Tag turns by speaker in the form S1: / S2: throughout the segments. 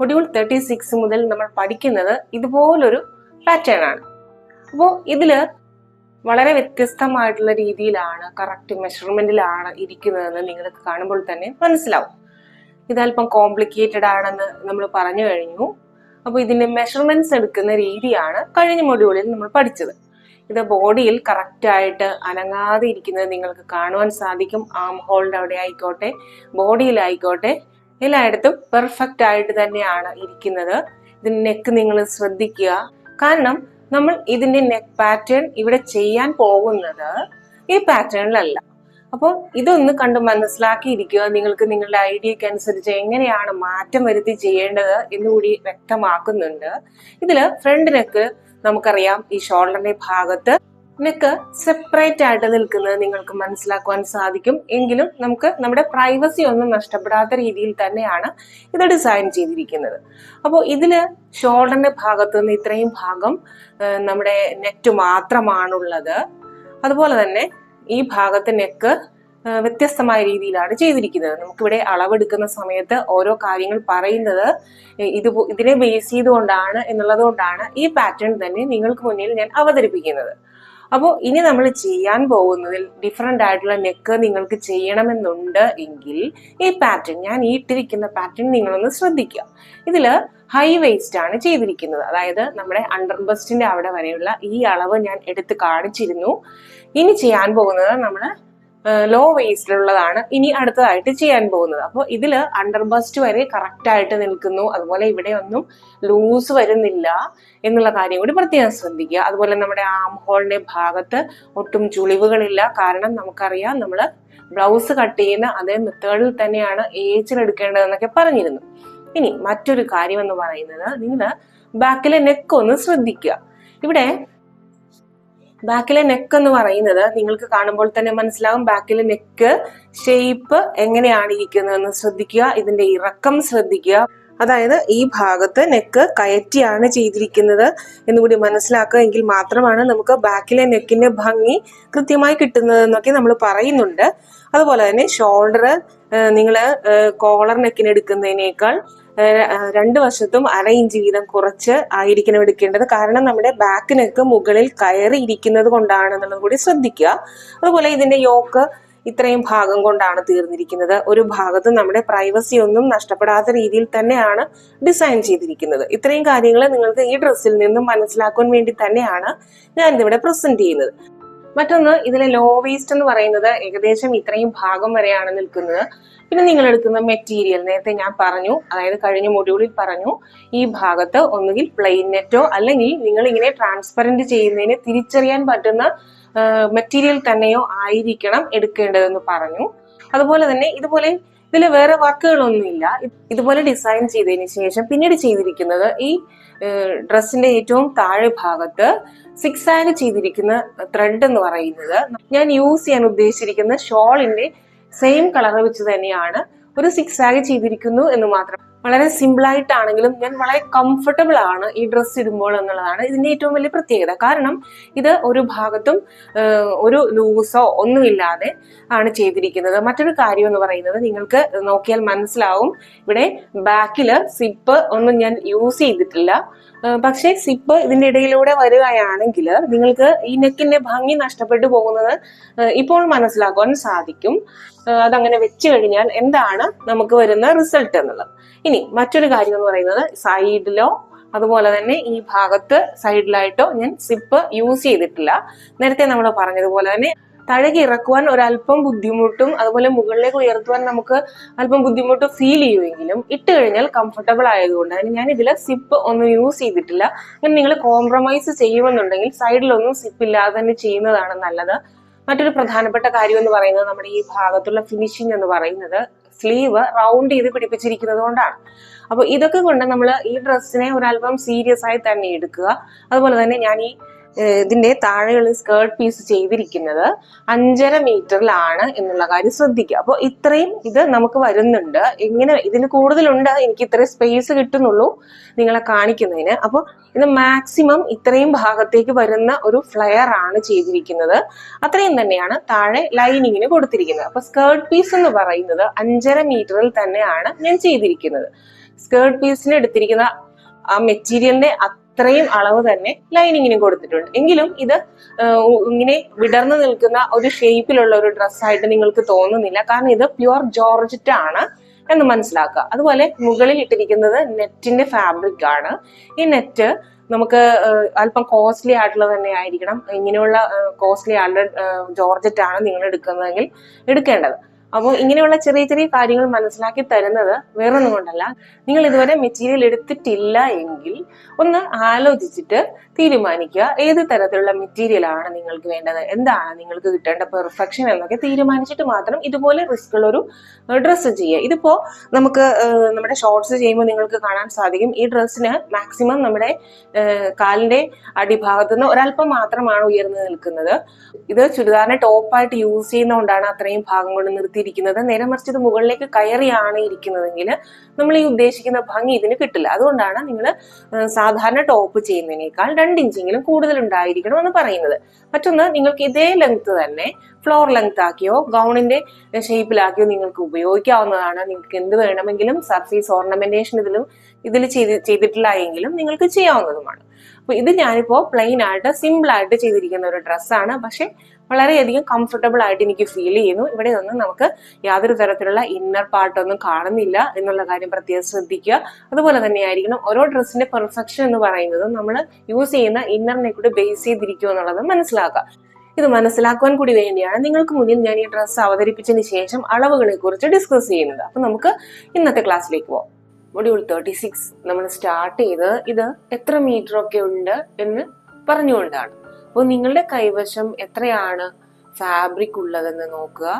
S1: Module thirty six മുതൽ നമ്മൾ പഠിക്കുന്നത് ഇതുപോലൊരു പാറ്റേൺ ആണ്. അപ്പോൾ ഇതിൽ വളരെ വ്യത്യസ്തമായിട്ടുള്ള രീതിയിലാണ് കറക്റ്റ് മെഷർമെന്റിലാണ് ഇരിക്കുന്നതെന്ന് നിങ്ങൾക്ക് കാണുമ്പോൾ തന്നെ മനസ്സിലാവും. ഇതല്പം കോംപ്ലിക്കേറ്റഡ് ആണെന്ന് നമ്മൾ പറഞ്ഞു കഴിഞ്ഞു. അപ്പോൾ ഇതിന്റെ മെഷർമെന്റ്സ് എടുക്കുന്ന രീതിയാണ് കഴിഞ്ഞ മൊഡ്യൂളിൽ നമ്മൾ പഠിച്ചത്. ഇത് ബോഡിയിൽ കറക്റ്റായിട്ട് അനങ്ങാതെ ഇരിക്കുന്നത് നിങ്ങൾക്ക് കാണുവാൻ സാധിക്കും. ആം ഹോൾഡ് അവിടെ ആയിക്കോട്ടെ ബോഡിയിലായിക്കോട്ടെ എല്ലായിടത്തും പെർഫെക്റ്റ് ആയിട്ട് തന്നെയാണ് ഇരിക്കുന്നത്. ഇതിന്റെ നെക്ക് നിങ്ങൾ ശ്രദ്ധിക്കുക. കാരണം നമ്മൾ ഇതിന്റെ നെക്ക് പാറ്റേൺ ഇവിടെ ചെയ്യാൻ പോകുന്നത് ഈ പാറ്റേണിലല്ല അപ്പോൾ ഇതൊന്ന് കണ്ട് മനസ്സിലാക്കിയിരിക്കുക. നിങ്ങൾക്ക് നിങ്ങളുടെ ഐഡിയക്ക് അനുസരിച്ച് എങ്ങനെയാണ് മാറ്റം വരുത്തി ചെയ്യേണ്ടത് എന്നുകൂടി വ്യക്തമാക്കുന്നുണ്ട്. ഇതിൽ ഫ്രണ്ട് നെക്ക് നമുക്കറിയാം ഈ ഷോൾഡറിന്റെ ഭാഗത്ത് നെക്ക് സെപ്പറേറ്റ് ആയിട്ട് നിൽക്കുന്നത് നിങ്ങൾക്ക് മനസ്സിലാക്കുവാൻ സാധിക്കും. എങ്കിലും നമുക്ക് നമ്മുടെ പ്രൈവസി ഒന്നും നഷ്ടപ്പെടാത്ത രീതിയിൽ തന്നെയാണ് ഇത് ഡിസൈൻ ചെയ്തിരിക്കുന്നത്. അപ്പോൾ ഇതിൽ ഷോൾഡറിന്റെ ഭാഗത്ത് നിന്ന് ഇത്രയും ഭാഗം നമ്മുടെ നെറ്റ് മാത്രമാണുള്ളത്. അതുപോലെ തന്നെ ഈ ഭാഗത്ത് നെക്ക് വ്യത്യസ്തമായ രീതിയിലാണ് ചെയ്തിരിക്കുന്നത്. നമുക്കിവിടെ അളവെടുക്കുന്ന സമയത്ത് ഓരോ കാര്യങ്ങൾ പറയുന്നത് ഇത് ഇതിനെ ബേസ് ചെയ്തുകൊണ്ടാണ് എന്നുള്ളത് കൊണ്ടാണ് ഈ പാറ്റേൺ തന്നെ നിങ്ങൾക്ക് മുന്നിൽ ഞാൻ അവതരിപ്പിക്കുന്നത്. അപ്പോൾ ഇനി നമ്മൾ ചെയ്യാൻ പോകുന്നതിൽ ഡിഫറെന്റ് ആയിട്ടുള്ള നെക്ക് നിങ്ങൾക്ക് ചെയ്യണമെന്നുണ്ട് എങ്കിൽ ഈ പാറ്റേൺ ഞാൻ ഈ ഇട്ടിരിക്കുന്ന പാറ്റേൺ നിങ്ങളൊന്ന് ശ്രദ്ധിക്കുക. ഇതിൽ ഹൈ വേസ്റ്റ് ആണ് ചെയ്തിരിക്കുന്നത്. അതായത് നമ്മുടെ അണ്ടർ ബസ്റ്റിന്റെ അവിടെ വരെയുള്ള ഈ അളവ് ഞാൻ എടുത്ത് കാണിച്ചിരുന്നു. ഇനി ചെയ്യാൻ പോകുന്നത് നമ്മൾ ലോ വേസ്റ്റിലുള്ളതാണ് ഇനി അടുത്തതായിട്ട് ചെയ്യാൻ പോകുന്നത്. അപ്പോൾ ഇതിൽ അണ്ടർ ബസ്റ്റ് വരെ കറക്റ്റ് ആയിട്ട് നിൽക്കുന്നു. അതുപോലെ ഇവിടെ ഒന്നും ലൂസ് വരുന്നില്ല എന്നുള്ള കാര്യം കൂടി പ്രത്യേകം ശ്രദ്ധിക്കുക. അതുപോലെ നമ്മുടെ ആം ഹോളിന്റെ ഭാഗത്ത് ഒട്ടും ചുളിവുകളില്ല. കാരണം നമുക്കറിയാം നമ്മൾ ബ്ലൗസ് കട്ട് ചെയ്യുന്ന അതേ മെത്തേഡിൽ തന്നെയാണ് ഏച്ചിലെടുക്കേണ്ടതെന്നൊക്കെ പറഞ്ഞിരുന്നു. ഇനി മറ്റൊരു കാര്യം എന്ന് പറയുന്നത് നിങ്ങൾ ബാക്കിലെ നെക്ക് ഒന്ന് ശ്രദ്ധിക്കുക. ഇവിടെ ബാക്കിലെ നെക്ക് എന്ന് പറയുന്നത് നിങ്ങൾക്ക് കാണുമ്പോൾ തന്നെ മനസ്സിലാകും ബാക്കിലെ നെക്ക് ഷേപ്പ് എങ്ങനെയാണ് ഇരിക്കുന്നതെന്ന് ശ്രദ്ധിക്കുക ഇതിന്റെ ഇറക്കം ശ്രദ്ധിക്കുക. അതായത് ഈ ഭാഗത്ത് നെക്ക് കയറ്റിയാണ് ചെയ്തിരിക്കുന്നത് എന്നുകൂടി മനസ്സിലാക്കുക എങ്കിൽ മാത്രമാണ് നമുക്ക് ബാക്കിലെ നെക്കിന്റെ ഭംഗി കൃത്യമായി കിട്ടുന്നത് എന്നൊക്കെ നമ്മൾ പറയുന്നുണ്ട്. അതുപോലെ തന്നെ ഷോൾഡർ നിങ്ങൾ കോളർ നെക്കിന് എടുക്കുന്നതിനേക്കാൾ രണ്ട് വശത്തും അര ഇഞ്ച് വീതം കുറച്ച് ആയിരിക്കണം എടുക്കേണ്ടത്. കാരണം നമ്മുടെ ബാക്ക് നെക്ക് മുകളിൽ കയറി ഇരിക്കുന്നത് കൊണ്ടാണെന്നുള്ളത് കൂടി ശ്രദ്ധിക്കുക. അതുപോലെ ഇതിന്റെ യോക്ക് ഇത്രയും ഭാഗം കൊണ്ടാണ് തീർന്നിരിക്കുന്നത്. ഒരു ഭാഗത്ത് നമ്മുടെ പ്രൈവസി ഒന്നും നഷ്ടപ്പെടാത്ത രീതിയിൽ തന്നെയാണ് ഡിസൈൻ ചെയ്തിരിക്കുന്നത്. ഇത്രയും കാര്യങ്ങൾ നിങ്ങൾക്ക് ഈ ഡ്രസ്സിൽ നിന്നും മനസ്സിലാക്കാൻ വേണ്ടി തന്നെയാണ് ഞാൻ ഇതിവിടെ പ്രസന്റ് ചെയ്യുന്നത്. മറ്റൊന്ന് ഇതിലെ ലോ വേസ്റ്റ് എന്ന് പറയുന്നത് ഏകദേശം ഇത്രയും ഭാഗം വരെയാണ് നിൽക്കുന്നത്. പിന്നെ നിങ്ങൾ എടുക്കുന്ന മെറ്റീരിയൽ നേരത്തെ ഞാൻ പറഞ്ഞു അതായത് കഴിഞ്ഞ മൊഡ്യൂളിൽ പറഞ്ഞു ഈ ഭാഗത്ത് ഒന്നുകിൽ പ്ലെയിൻ നെറ്റോ അല്ലെങ്കിൽ നിങ്ങൾ ഇങ്ങനെ ട്രാൻസ്പെറന്റ് ചെയ്യുന്നതിന് തിരിച്ചറിയാൻ പറ്റുന്ന മെറ്റീരിയൽ തന്നെയോ ആയിരിക്കണം എടുക്കേണ്ടതെന്ന് പറഞ്ഞു. അതുപോലെ തന്നെ ഇതുപോലെ ഇതിൽ വേറെ വാക്കുകളൊന്നുമില്ല ഇതുപോലെ ഡിസൈൻ ചെയ്തതിന് ശേഷം പിന്നീട് ചെയ്തിരിക്കുന്നത് ഈ ഡ്രസ്സിന്റെ ഏറ്റവും താഴെ ഭാഗത്ത് സിക്സ് ചെയ്തിരിക്കുന്ന ത്രെഡ് എന്ന് പറയുന്നത് ഞാൻ യൂസ് ചെയ്യാൻ ഉദ്ദേശിച്ചിരിക്കുന്ന ഷോളിന്റെ സെയിം കളർ വെച്ച് തന്നെയാണ് ഒരു സിക്സ് ആഗ് ചെയ്തിരിക്കുന്നു എന്ന് മാത്രം. വളരെ സിമ്പിൾ ആയിട്ടാണെങ്കിലും ഞാൻ വളരെ കംഫർട്ടബിൾ ആണ് ഈ ഡ്രസ്സ് ഇടുമ്പോൾ എന്നുള്ളതാണ് ഇതിന്റെ ഏറ്റവും വലിയ പ്രത്യേകത. കാരണം ഇത് ഒരു ഭാഗത്തും ഒരു ലൂസോ ഒന്നുമില്ലാതെ ആണ് ചെയ്തിരിക്കുന്നത്. മറ്റൊരു കാര്യം എന്ന് പറയുന്നത് നിങ്ങൾക്ക് നോക്കിയാൽ മനസ്സിലാവും. ഇവിടെ ബാക്കിൽ സിപ്പ് ഒന്നും ഞാൻ യൂസ് ചെയ്തിട്ടില്ല. പക്ഷേ സിപ്പ് ഇതിന്റെ ഇടയിലൂടെ വരികയാണെങ്കിൽ നിങ്ങൾക്ക് ഈ നെക്കിന്റെ ഭംഗി നഷ്ടപ്പെട്ടു പോകുന്നത് ഇപ്പോൾ മനസ്സിലാക്കുവാൻ സാധിക്കും. അതങ്ങനെ വെച്ച് കഴിഞ്ഞാൽ എന്താണ് നമുക്ക് വരുന്ന റിസൾട്ട് എന്നുള്ളത്. ഇനി മറ്റൊരു കാര്യം എന്ന് പറയുന്നത് സൈഡിലോ അതുപോലെ തന്നെ ഈ ഭാഗത്ത് സൈഡിലായിട്ടോ ഞാൻ സിപ്പ് യൂസ് ചെയ്തിട്ടില്ല. നേരത്തെ നമ്മൾ പറഞ്ഞതുപോലെ തന്നെ താഴേക്ക് ഇറക്കുവാൻ ഒരല്പം ബുദ്ധിമുട്ടും അതുപോലെ മുകളിലേക്ക് ഉയർത്തുവാൻ നമുക്ക് അല്പം ബുദ്ധിമുട്ട് ഫീൽ ചെയ്യുമെങ്കിലും ഇട്ട് കഴിഞ്ഞാൽ കംഫർട്ടബിൾ ആയതുകൊണ്ട് അതിന് ഞാൻ ഇതിൽ സിപ്പ് ഒന്നും യൂസ് ചെയ്തിട്ടില്ല. അങ്ങനെ നിങ്ങൾ കോംപ്രമൈസ് ചെയ്യുമെന്നുണ്ടെങ്കിൽ സൈഡിലൊന്നും സിപ്പ് ഇല്ലാതെ തന്നെ ചെയ്യുന്നതാണ് നല്ലത്. മറ്റൊരു പ്രധാനപ്പെട്ട കാര്യം എന്ന് പറയുന്നത് നമ്മുടെ ഈ ഭാഗത്തുള്ള ഫിനിഷിംഗ് എന്ന് പറയുന്നത് സ്ലീവ് റൗണ്ട് ചെയ്ത് പിടിപ്പിച്ചിരിക്കുന്നത് കൊണ്ടാണ്. അപ്പോൾ ഇതൊക്കെ കൊണ്ട് നമ്മൾ ഈ ഡ്രസ്സിനെ ഒരല്പം സീരിയസ് ആയി തന്നെ എടുക്കുക. അതുപോലെ തന്നെ ഞാൻ ഈ ഇതിന്റെ താഴെയുള്ള സ്കേർട്ട് പീസ് ചെയ്തിരിക്കുന്നത് അഞ്ചര മീറ്ററിലാണ് എന്നുള്ള കാര്യം ശ്രദ്ധിക്കുക. അപ്പോൾ ഇത്രയും ഇത് നമുക്ക് വരുന്നുണ്ട്. എങ്ങനെ ഇതിന് കൂടുതലുണ്ട്? എനിക്ക് ഇത്രയും സ്പേസ് കിട്ടുന്നുള്ളൂ നിങ്ങളെ കാണിക്കുന്നതിന്. അപ്പോൾ ഇത് മാക്സിമം ഇത്രയും ഭാഗത്തേക്ക് വരുന്ന ഒരു ഫ്ലെയർ ആണ് ചെയ്തിരിക്കുന്നത്. അത്രയും തന്നെയാണ് താഴെ ലൈനിങ്ങിന് കൊടുത്തിരിക്കുന്നത്. അപ്പോൾ സ്കേർട്ട് പീസ് എന്ന് പറയുന്നത് അഞ്ചര മീറ്ററിൽ തന്നെയാണ് ഞാൻ ചെയ്തിരിക്കുന്നത്. സ്കേർട്ട് പീസിന് എടുത്തിരിക്കുന്ന ആ മെറ്റീരിയലിന്റെ അത്രയും അളവ് തന്നെ ലൈനിങ്ങിനും കൊടുത്തിട്ടുണ്ട്. എങ്കിലും ഇത് ഇങ്ങനെ വിടർന്നു നിൽക്കുന്ന ഒരു ഷേപ്പിലുള്ള ഒരു ഡ്രസ്സായിട്ട് നിങ്ങൾക്ക് തോന്നുന്നില്ല. കാരണം ഇത് പ്യുവർ ജോർജറ്റ് ആണ് എന്ന് മനസ്സിലാക്കുക. അതുപോലെ മുകളിൽ ഇട്ടിരിക്കുന്നത് നെറ്റിന്റെ ഫാബ്രിക് ആണ്. ഈ നെറ്റ് നമുക്ക് അല്പം കോസ്റ്റ്ലി ആയിട്ടുള്ളത് തന്നെ ആയിരിക്കണം. ഇങ്ങനെയുള്ള കോസ്റ്റ്ലി ആയിട്ടുള്ള ജോർജറ്റ് ആണ് നിങ്ങൾ എടുക്കുന്നതെങ്കിൽ എടുക്കേണ്ടത്. അപ്പോൾ ഇങ്ങനെയുള്ള ചെറിയ ചെറിയ കാര്യങ്ങൾ മനസ്സിലാക്കി തരുന്നത് വേറൊന്നും കൊണ്ടല്ല. നിങ്ങൾ ഇതുവരെ മെറ്റീരിയൽ എടുത്തിട്ടില്ല എങ്കിൽ ഒന്ന് ആലോചിച്ചിട്ട് തീരുമാനിക്കുക. ഏത് തരത്തിലുള്ള മെറ്റീരിയൽ ആണ് നിങ്ങൾക്ക് വേണ്ടത്? എന്താണ് നിങ്ങൾക്ക് കിട്ടേണ്ട പെർഫെക്ഷൻ എന്നൊക്കെ തീരുമാനിച്ചിട്ട് മാത്രം ഇതുപോലെ റിസ്ക് ഒരു ഡ്രസ്സ് ചെയ്യുക. ഇതിപ്പോ നമുക്ക് നമ്മുടെ ഷോർട്സ് ചെയ്യുമ്പോൾ നിങ്ങൾക്ക് കാണാൻ സാധിക്കും. ഈ ഡ്രസ്സിന് മാക്സിമം നമ്മുടെ കാലിന്റെ അടിഭാഗത്ത് നിന്ന് ഒരല്പം മാത്രമാണ് ഉയർന്നു നിൽക്കുന്നത്. ഇത് ചുരിദാറിനെ ടോപ്പായിട്ട് യൂസ് ചെയ്യുന്നതുകൊണ്ടാണ് അത്രയും ഭാഗം കൊണ്ട് നിർത്തിയിരിക്കുന്നത് നേരെ മറിച്ച് ഇത് മുകളിലേക്ക് കയറിയാണ് ഇരിക്കുന്നതെങ്കിൽ നമ്മൾ ഈ ഉദ്ദേശിക്കുന്ന ഭംഗി ഇതിന് കിട്ടില്ല. അതുകൊണ്ടാണ് നിങ്ങൾ സാധാരണ ടോപ്പ് ചെയ്യുന്നതിനേക്കാൾ രണ്ട് ഇഞ്ചെങ്കിലും കൂടുതൽ ഉണ്ടായിരിക്കണം എന്ന് പറയുന്നത്. മറ്റൊന്ന് നിങ്ങൾക്ക് ഇതേ ലെങ്ത് തന്നെ ഫ്ലോർ ലെങ്ത് ആക്കിയോ ഗൗണിന്റെ ഷേപ്പിലാക്കിയോ നിങ്ങൾക്ക് ഉപയോഗിക്കാവുന്നതാണ്. നിങ്ങൾക്ക് എന്ത് വേണമെങ്കിലും സർഫീസ് ഓർണമെന്റേഷൻ ഇതിലും ഇതിൽ ചെയ്ത് ചെയ്തിട്ടില്ല എങ്കിലും നിങ്ങൾക്ക് ചെയ്യാവുന്നതുമാണ്. അപ്പൊ ഇത് ഞാനിപ്പോ പ്ലെയിൻ ആയിട്ട് സിമ്പിൾ ആയിട്ട് ചെയ്തിരിക്കുന്ന ഒരു ഡ്രസ്സാണ് പക്ഷെ വളരെയധികം കംഫർട്ടബിൾ ആയിട്ട് എനിക്ക് ഫീൽ ചെയ്യുന്നു. ഇവിടെ ഒന്നും നമുക്ക് യാതൊരു തരത്തിലുള്ള ഇന്നർ പാർട്ടൊന്നും കാണുന്നില്ല എന്നുള്ള കാര്യം പ്രത്യേകം ശ്രദ്ധിക്കുക. അതുപോലെ തന്നെ ആയിരിക്കണം ഓരോ ഡ്രസ്സിന്റെ പെർഫെക്ഷൻ എന്ന് പറയുന്നത് നമ്മൾ യൂസ് ചെയ്യുന്ന ഇന്നറിനെ കൂടി ബേസ് ചെയ്തിരിക്കുക എന്നുള്ളത് മനസ്സിലാക്കുക. ഇത് മനസ്സിലാക്കുവാൻ കൂടി വേണ്ടിയാണ് നിങ്ങൾക്ക് മുന്നിൽ ഞാൻ ഈ ഡ്രസ്സ് അവതരിപ്പിച്ചതിന് ശേഷം അളവുകളെ കുറിച്ച് ഡിസ്കസ് ചെയ്യുന്നത്. അപ്പൊ നമുക്ക് ഇന്നത്തെ ക്ലാസ്സിലേക്ക് പോകാം മൊഡ്യൂൾ തേർട്ടി സിക്സ് നമ്മൾ സ്റ്റാർട്ട് ചെയ്ത് ഇത് എത്ര മീറ്റർ ഒക്കെ ഉണ്ട് എന്ന് പറഞ്ഞുകൊണ്ടാണ്. അപ്പോൾ നിങ്ങളുടെ കൈവശം എത്രയാണ് ഫാബ്രിക് ഉള്ളതെന്ന് നോക്കുക.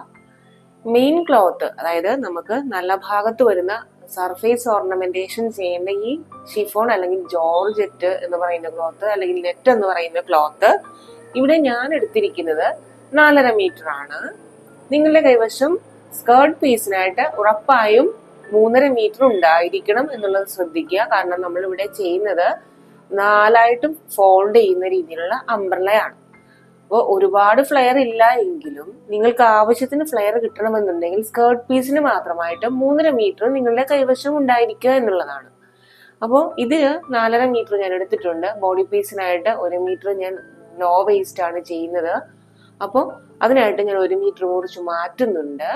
S1: മെയിൻ ക്ലോത്ത് അതായത് നമുക്ക് നല്ല ഭാഗത്ത് വരുന്ന സർഫേസ് ഓർണമെന്റേഷൻ ചെയ്യേണ്ട ഈ ഷിഫോൺ അല്ലെങ്കിൽ ജോർജറ്റ് എന്ന് പറയുന്ന ക്ലോത്ത് അല്ലെങ്കിൽ നെറ്റ് എന്ന് പറയുന്ന ക്ലോത്ത് ഇവിടെ ഞാൻ എടുത്തിരിക്കുന്നത് നാലര മീറ്റർ ആണ്. നിങ്ങളുടെ കൈവശം സ്കേർട്ട് പീസിനായിട്ട് ഉറപ്പായും മൂന്നര മീറ്റർ ഉണ്ടായിരിക്കണം എന്നുള്ളത് ശ്രദ്ധിക്കുക. കാരണം നമ്മൾ ഇവിടെ ചെയ്യുന്നത് നാലായിട്ടും ഫോൾഡ് ചെയ്യുന്ന രീതിയിലുള്ള അംബ്രലയാണ് അപ്പോൾ ഒരുപാട് ഫ്ലെയർ ഇല്ല എങ്കിലും നിങ്ങൾക്ക് ആവശ്യത്തിന് ഫ്ലെയർ കിട്ടണമെന്നുണ്ടെങ്കിൽ സ്കേർട്ട് പീസിന് മാത്രമായിട്ട് മൂന്നര മീറ്റർ നിങ്ങളുടെ കൈവശം ഉണ്ടായിരിക്കുക എന്നുള്ളതാണ്. അപ്പോൾ ഇത് നാലര മീറ്റർ ഞാൻ എടുത്തിട്ടുണ്ട്. ബോഡി പീസിനായിട്ട് ഒരു മീറ്റർ ഞാൻ ലോ വേസ്റ്റ് ആണ് ചെയ്യുന്നത്. അപ്പോൾ അതിനായിട്ട് ഞാൻ ഒരു മീറ്റർ മുറിച്ച് മാറ്റുന്നുണ്ട്.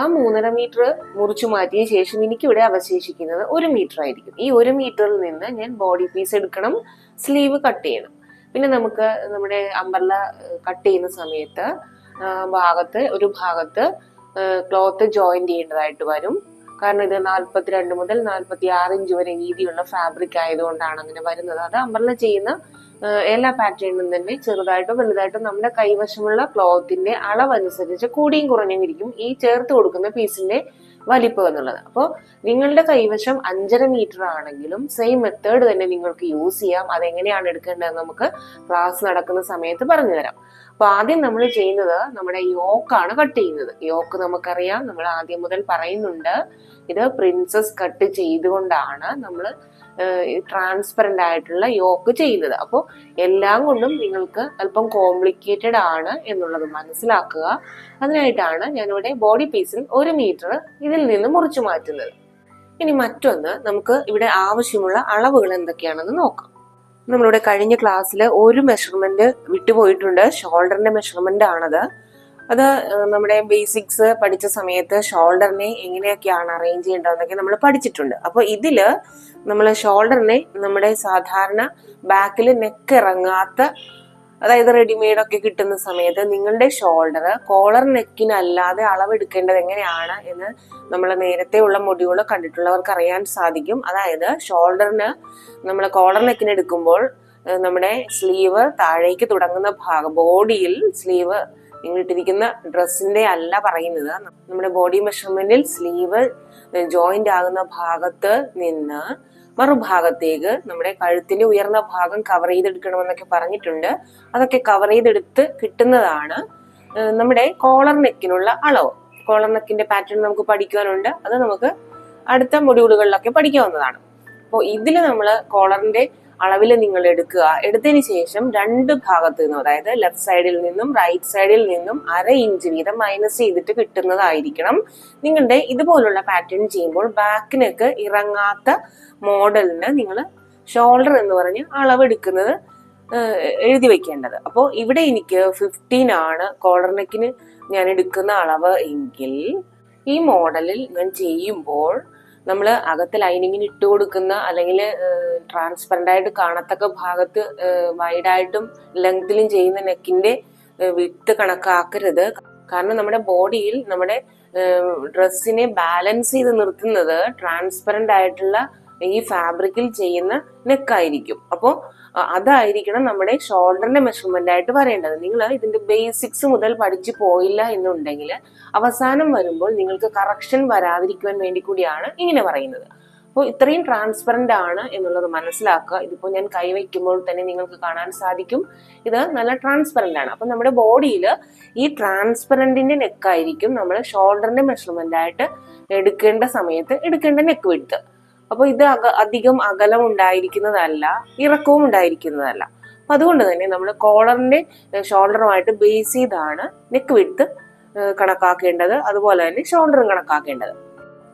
S1: ആ മൂന്നര മീറ്റർ മുറിച്ചു മാറ്റിയ ശേഷം എനിക്കിവിടെ അവശേഷിക്കുന്നത് ഒരു മീറ്റർ ആയിരിക്കും. ഈ ഒരു മീറ്ററിൽ നിന്ന് ഞാൻ ബോഡി പീസ് എടുക്കണം സ്ലീവ് കട്ട് ചെയ്യണം. പിന്നെ നമുക്ക് നമ്മുടെ അമ്പർല കട്ട് ചെയ്യുന്ന സമയത്ത് ഭാഗത്ത് ഒരു ഭാഗത്ത് ക്ലോത്ത് ജോയിന്റ് ചെയ്യേണ്ടതായിട്ട് വരും. കാരണം ഇത് നാൽപ്പത്തിരണ്ട് മുതൽ നാൽപ്പത്തി ആറ് ഇഞ്ച് വരെ വീതിയുള്ള ഫാബ്രിക് ആയതുകൊണ്ടാണ് അങ്ങനെ വരുന്നത്. അത് അമ്പർല ചെയ്യുന്ന എല്ലാ പാറ്റേണിലും തന്നെ ചെറുതായിട്ടോ വലുതായിട്ടോ നമ്മുടെ കൈവശമുള്ള ക്ലോത്തിന്റെ അളവനുസരിച്ച് കൂടിയും കുറഞ്ഞും ഇരിക്കും ഈ ചേർത്ത് കൊടുക്കുന്ന പീസിന്റെ വലിപ്പം എന്നുള്ളത്. അപ്പോൾ നിങ്ങളുടെ കൈവശം അഞ്ചര മീറ്റർ ആണെങ്കിലും സെയിം മെത്തേഡ് തന്നെ നിങ്ങൾക്ക് യൂസ് ചെയ്യാം. അതെങ്ങനെയാണ് എടുക്കേണ്ടതെന്ന് നമുക്ക് ക്ലാസ് നടക്കുന്ന സമയത്ത് പറഞ്ഞു തരാം. അപ്പൊ ആദ്യം നമ്മൾ ചെയ്യുന്നത് നമ്മുടെ യോക്കാണ് കട്ട് ചെയ്യുന്നത്. യോക്ക് നമുക്കറിയാം. നമ്മൾ ആദ്യം മുതൽ പറയുന്നുണ്ട്. ഇത് പ്രിൻസസ് കട്ട് ചെയ്തുകൊണ്ടാണ് നമ്മൾ ട്രാൻസ്പെറന്റ് ആയിട്ടുള്ള യോക്ക് ചെയ്യുന്നത്. അപ്പോൾ എല്ലാം കൊണ്ടും നിങ്ങൾക്ക് അല്പം കോംപ്ലിക്കേറ്റഡ് ആണ് എന്നുള്ളത് മനസ്സിലാക്കുക. അതിനായിട്ടാണ് ഞാനിവിടെ ബോഡി പീസിൽ ഒരു മീറ്റർ ഇതിൽ നിന്ന് മുറിച്ചു മാറ്റുന്നത്. ഇനി മറ്റൊന്ന് നമുക്ക് ഇവിടെ ആവശ്യമുള്ള അളവുകൾ എന്തൊക്കെയാണെന്ന് നോക്കാം. നമ്മളിവിടെ കഴിഞ്ഞ ക്ലാസ്സിൽ ഒരു മെഷർമെന്റ് വിട്ടുപോയിട്ടുണ്ട്. ഷോൾഡറിന്റെ മെഷർമെന്റ് ആണത്. അത് നമ്മുടെ ബേസിക്സ് പഠിച്ച സമയത്ത് ഷോൾഡറിനെ എങ്ങനെയൊക്കെയാണ് അറേഞ്ച് ചെയ്യേണ്ടതെന്നൊക്കെ നമ്മൾ പഠിച്ചിട്ടുണ്ട്. അപ്പോൾ ഇതിൽ നമ്മൾ ഷോൾഡറിനെ നമ്മുടെ സാധാരണ ബാക്കിൽ നെക്ക് ഇറങ്ങാത്ത അതായത് റെഡിമെയ്ഡ് ഒക്കെ കിട്ടുന്ന സമയത്ത് നിങ്ങളുടെ ഷോൾഡർ കോളർ നെക്കിനല്ലാതെ അളവെടുക്കേണ്ടത് എങ്ങനെയാണ് എന്ന് നമ്മൾ നേരത്തെ ഉള്ള മൊഡ്യൂൾ കണ്ടിട്ടുള്ളവർക്ക് അറിയാൻ സാധിക്കും. അതായത് ഷോൾഡറിന് നമ്മൾ കോളർ നെക്കിന് എടുക്കുമ്പോൾ നമ്മുടെ സ്ലീവ് താഴേക്ക് തുടങ്ങുന്ന ഭാഗം ബോഡിയിൽ സ്ലീവ് നിങ്ങൾ ഇട്ടിരിക്കുന്ന ഡ്രസ്സിന്റെ അല്ല പറയുന്നത്. നമ്മുടെ ബോഡി മെഷർമെന്റിൽ സ്ലീവ് ജോയിന്റ് ആകുന്ന ഭാഗത്ത് നിന്ന് മറുഭാഗത്തേക്ക് നമ്മുടെ കഴുത്തിന്റെ ഉയർന്ന ഭാഗം കവർ ചെയ്തെടുക്കണമെന്നൊക്കെ പറഞ്ഞിട്ടുണ്ട്. അതൊക്കെ കവർ ചെയ്തെടുത്ത് കിട്ടുന്നതാണ് നമ്മുടെ കോളർ നെക്കിനുള്ള അളവ്. കോളർ നെക്കിന്റെ പാറ്റേൺ നമുക്ക് പഠിക്കുവാനുണ്ട്. അത് നമുക്ക് അടുത്ത മൊഡ്യൂളുകളിലൊക്കെ പഠിക്കാവുന്നതാണ്. അപ്പോൾ ഇതിൽ നമ്മൾ കോളറിന്റെ അളവിൽ നിങ്ങൾ എടുക്കുക. എടുത്തതിന് ശേഷം രണ്ട് ഭാഗത്ത് നിന്നും അതായത് ലെഫ്റ്റ് സൈഡിൽ നിന്നും റൈറ്റ് സൈഡിൽ നിന്നും അര ഇഞ്ച് വീതം മൈനസ് ചെയ്തിട്ട് കിട്ടുന്നതായിരിക്കണം. നിങ്ങളുടെ ഇതുപോലുള്ള പാറ്റേൺ ചെയ്യുമ്പോൾ ബാക്കിനൊക്കെ ഇറങ്ങാത്ത മോഡലിന് നിങ്ങൾ ഷോൾഡർ എന്ന് പറഞ്ഞ് അളവെടുക്കുന്നത് എഴുതി വെക്കേണ്ടത്. അപ്പോൾ ഇവിടെ എനിക്ക് ഫിഫ്റ്റീൻ ആണ് കോളർ നെക്കിന് ഞാൻ എടുക്കുന്ന അളവ് എങ്കിൽ ഈ മോഡലിൽ ഞാൻ ചെയ്യുമ്പോൾ നമ്മൾ അകത്ത് ലൈനിങ്ങിന് ഇട്ട് കൊടുക്കുന്ന അല്ലെങ്കിൽ ട്രാൻസ്പെറന്റ് ആയിട്ട് കാണത്തക്ക ഭാഗത്ത് വൈഡായിട്ടും ലെങ്തിലും ചെയ്യുന്ന നെക്കിന്റെ വിത്ത് കണക്കാക്കരുത്. കാരണം നമ്മുടെ ബോഡിയിൽ നമ്മുടെ ഡ്രസ്സിനെ ബാലൻസ് ചെയ്ത് നിർത്തുന്നത് ട്രാൻസ്പെറന്റ് ആയിട്ടുള്ള ഈ ഫാബ്രിക്കിൽ ചെയ്യുന്ന നെക്കായിരിക്കും അപ്പോൾ അതായിരിക്കണം നമ്മുടെ ഷോൾഡറിന്റെ മെഷർമെന്റ് ആയിട്ട് പറയേണ്ടത്. നിങ്ങൾ ഇതിന്റെ ബേസിക്സ് മുതൽ പഠിച്ചു പോയില്ല എന്നുണ്ടെങ്കിൽ അവസാനം വരുമ്പോൾ നിങ്ങൾക്ക് കറക്ഷൻ വരാതിരിക്കുവാൻ വേണ്ടി കൂടിയാണ് ഇങ്ങനെ പറയുന്നത്. അപ്പോൾ ഇത്രയും ട്രാൻസ്പെറന്റ് ആണ് എന്നുള്ളത് മനസ്സിലാക്കുക. ഇതിപ്പോൾ ഞാൻ കൈവയ്ക്കുമ്പോൾ തന്നെ നിങ്ങൾക്ക് കാണാൻ സാധിക്കും. ഇത് നല്ല ട്രാൻസ്പെറന്റ് ആണ്. അപ്പം നമ്മുടെ ബോഡിയിൽ ഈ ട്രാൻസ്പെറന്റിന്റെ നെക്കായിരിക്കും നമ്മൾ ഷോൾഡറിന്റെ മെഷർമെന്റ് ആയിട്ട് എടുക്കേണ്ട സമയത്ത് എടുക്കേണ്ട നെക്ക് വിടുത്ത് അപ്പോൾ ഇത് അധികം അകലം ഉണ്ടായിരിക്കുന്നതല്ല ഇറക്കവും ഉണ്ടായിരിക്കുന്നതല്ല. അപ്പൊ അതുകൊണ്ട് തന്നെ നമ്മൾ കോളറിന്റെ ഷോൾഡറുമായിട്ട് ബേസ് ചെയ്താണ് നെക്ക് വിടുത്ത് കണക്കാക്കേണ്ടത്. അതുപോലെ തന്നെ ഷോൾഡറും കണക്കാക്കേണ്ടത്.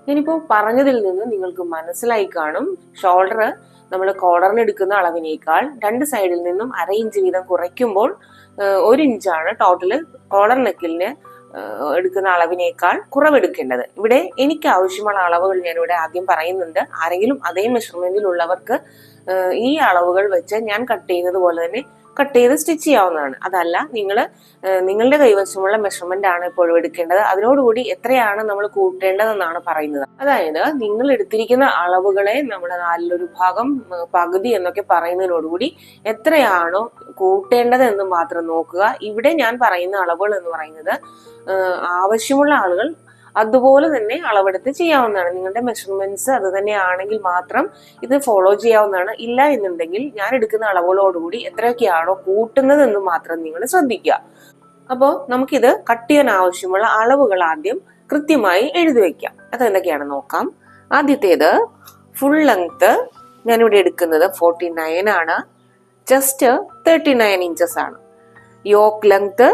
S1: ഇനിയിപ്പോൾ പറഞ്ഞതിൽ നിന്ന് നിങ്ങൾക്ക് മനസ്സിലായി കാണും ഷോൾഡർ നമ്മൾ കോളറിന് എടുക്കുന്ന അളവിനേക്കാൾ രണ്ട് സൈഡിൽ നിന്നും അര ഇഞ്ച് വീതം കുറയ്ക്കുമ്പോൾ ഒരു ഇഞ്ചാണ് ടോട്ടൽ കോളർ നെക്കിലിന് എടുക്കുന്ന അളവിനേക്കാൾ കുറവെടുക്കേണ്ടത്. ഇവിടെ എനിക്ക് ആവശ്യമുള്ള അളവുകൾ ഞാൻ ഇവിടെ ആദ്യം പറയുന്നുണ്ട്. ആരെങ്കിലും അതേ മെഷർമെന്റിൽ ഉള്ളവർക്ക് ഈ അളവുകൾ വെച്ച് ഞാൻ കട്ട് ചെയ്യുന്നത് പോലെ തന്നെ കട്ട് ചെയ്ത് സ്റ്റിച്ച് ചെയ്യാവുന്നതാണ്. അതല്ല നിങ്ങൾ നിങ്ങളുടെ കൈവശമുള്ള മെഷർമെന്റ് ആണ് എപ്പോഴും എടുക്കേണ്ടത്. അതിനോടുകൂടി എത്രയാണ് നമ്മൾ കൂട്ടേണ്ടതെന്നാണ് പറയുന്നത്. അതായത് നിങ്ങൾ എടുത്തിരിക്കുന്ന അളവുകളെ നമ്മൾ നാലിലൊരു ഭാഗം പകുതി എന്നൊക്കെ പറയുന്നതിനോടുകൂടി എത്രയാണോ കൂട്ടേണ്ടത് എന്ന് മാത്രം നോക്കുക. ഇവിടെ ഞാൻ പറയുന്ന അളവുകൾ എന്ന് പറയുന്നത് ആവശ്യമുള്ള ആളുകൾ അതുപോലെ തന്നെ അളവെടുത്ത് ചെയ്യാവുന്നതാണ്. നിങ്ങളുടെ മെഷർമെന്റ്സ് അത് തന്നെയാണെങ്കിൽ മാത്രം ഇത് ഫോളോ ചെയ്യാവുന്നതാണ്. ഇല്ല എന്നുണ്ടെങ്കിൽ ഞാൻ എടുക്കുന്ന അളവുകളോടുകൂടി എത്രയൊക്കെയാണോ കൂട്ടുന്നത് എന്ന് മാത്രം നിങ്ങൾ ശ്രദ്ധിക്കുക. അപ്പോൾ നമുക്കിത് കട്ട് ചെയ്യാൻ ആവശ്യമുള്ള അളവുകൾ ആദ്യം കൃത്യമായി എഴുതി വെക്കാം. അത് എന്തൊക്കെയാണെന്ന് നോക്കാം. ആദ്യത്തേത് ഫുൾ ലെങ്ത് ഞാനിവിടെ എടുക്കുന്നത് ഫോർട്ടി നയൻ ആണ്. ജസ്റ്റ് തേർട്ടി നയൻ ഇഞ്ചസ് ആണ്. യോക്ക് ലെങ്ത്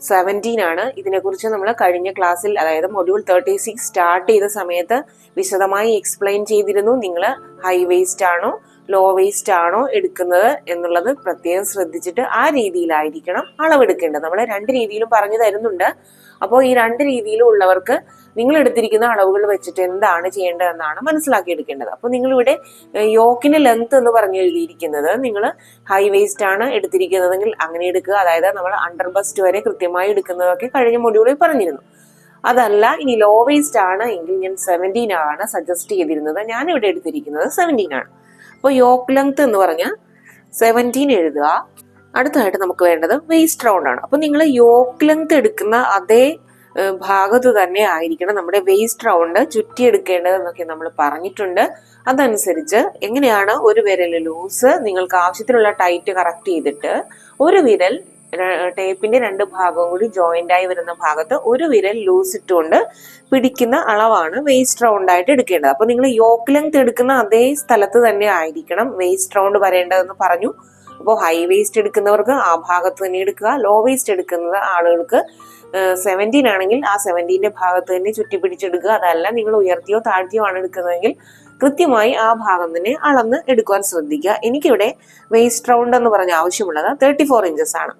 S1: സെവന്റീൻ ആണ്. ഇതിനെക്കുറിച്ച് നമ്മൾ കഴിഞ്ഞ ക്ലാസ്സിൽ അതായത് മൊഡ്യൂൾ തേർട്ടി സിക്സ് സ്റ്റാർട്ട് ചെയ്ത സമയത്ത് വിശദമായി എക്സ്പ്ലെയിൻ ചെയ്തിരുന്നു. നിങ്ങൾ ഹൈ വേസ്റ്റ് ആണോ ലോ വേസ്റ്റ് ആണോ എടുക്കുന്നത് എന്നുള്ളത് പ്രത്യേകം ശ്രദ്ധിച്ചിട്ട് ആ രീതിയിലായിരിക്കണം അളവെടുക്കേണ്ടത്. നമ്മൾ രണ്ട് രീതിയിലും പറഞ്ഞു തരുന്നുണ്ട്. അപ്പോൾ ഈ രണ്ട് രീതിയിലും ഉള്ളവർക്ക് നിങ്ങൾ എടുത്തിരിക്കുന്ന അളവുകൾ വെച്ചിട്ട് എന്താണ് ചെയ്യേണ്ടതെന്നാണ് മനസ്സിലാക്കിയെടുക്കേണ്ടത്. അപ്പോൾ നിങ്ങളിവിടെ യോക്കിന് ലെങ്ത് എന്ന് പറഞ്ഞു എഴുതിയിരിക്കുന്നത് നിങ്ങൾ ഹൈ വേസ്റ്റ് ആണ് എടുത്തിരിക്കുന്നതെങ്കിൽ അങ്ങനെ എടുക്കുക. അതായത് നമ്മൾ അണ്ടർ ബസ്റ്റ് വരെ കൃത്യമായി എടുക്കുന്നതൊക്കെ കഴിഞ്ഞ മൊഡ്യൂളിൽ പറഞ്ഞിരുന്നു. അതല്ല ഇനി ലോ വേസ്റ്റ് ആണ് എങ്കിൽ ഞാൻ സെവന്റീൻ ആണ് സജസ്റ്റ് ചെയ്തിരുന്നത്. ഞാൻ ഇവിടെ എടുത്തിരിക്കുന്നത് സെവന്റീൻ ആണ്. അപ്പോൾ യോക്ക് ലെങ്ത് എന്ന് പറഞ്ഞ സെവന്റീൻ എഴുതുക. അടുത്തതായിട്ട് നമുക്ക് വേണ്ടത് വേസ്റ്റ് റൗണ്ട് ആണ്. അപ്പോൾ നിങ്ങൾ യോക്ക് ലെങ്ത് എടുക്കുന്ന അതേ ഭാഗത്ത് തന്നെ ആയിരിക്കണം. നമ്മുടെ വേസ്റ്റ് റൗണ്ട് ചുറ്റിയെടുക്കേണ്ടതെന്നൊക്കെ നമ്മൾ പറഞ്ഞിട്ടുണ്ട്. അതനുസരിച്ച് എങ്ങനെയാണ് ഒരു വിരൽ ലൂസ് നിങ്ങൾക്ക് ആവശ്യത്തിനുള്ള ടൈറ്റ് കറക്റ്റ് ചെയ്തിട്ട് ഒരു വിരൽ ടേപ്പിന്റെ രണ്ട് ഭാഗവും കൂടി ജോയിന്റ് ആയി വരുന്ന ഭാഗത്ത് ഒരു വിരൽ ലൂസ് ഇട്ടുകൊണ്ട് പിടിക്കുന്ന അളവാണ് വേസ്റ്റ് റൗണ്ട് ആയിട്ട് എടുക്കേണ്ടത്. അപ്പൊ നിങ്ങൾ യോക്ക് ലെങ്ത് എടുക്കുന്ന അതേ സ്ഥലത്ത് തന്നെ ആയിരിക്കണം വേസ്റ്റ് റൗണ്ട് വരേണ്ടതെന്ന് പറഞ്ഞു. അപ്പോൾ ഹൈ വേസ്റ്റ് എടുക്കുന്നവർക്ക് ആ ഭാഗത്ത് തന്നെ എടുക്കുക. ലോ വേസ്റ്റ് എടുക്കുന്നത് ആളുകൾക്ക് സെവന്റീൻ ആണെങ്കിൽ ആ സെവന്റീന്റെ ഭാഗത്ത് തന്നെ ചുറ്റി പിടിച്ചെടുക്കുക അതല്ല നിങ്ങൾ ഉയർത്തിയോ താഴ്ത്തിയോ ആണ് എടുക്കുന്നതെങ്കിൽ കൃത്യമായി ആ ഭാഗം തന്നെ അളന്ന് എടുക്കുവാൻ ശ്രദ്ധിക്കുക. എനിക്കിവിടെ വേസ്റ്റ് റൗണ്ട് എന്ന് പറഞ്ഞ ആവശ്യമുള്ളത് തേർട്ടി ഫോർ ഇഞ്ചസ് ആണ്.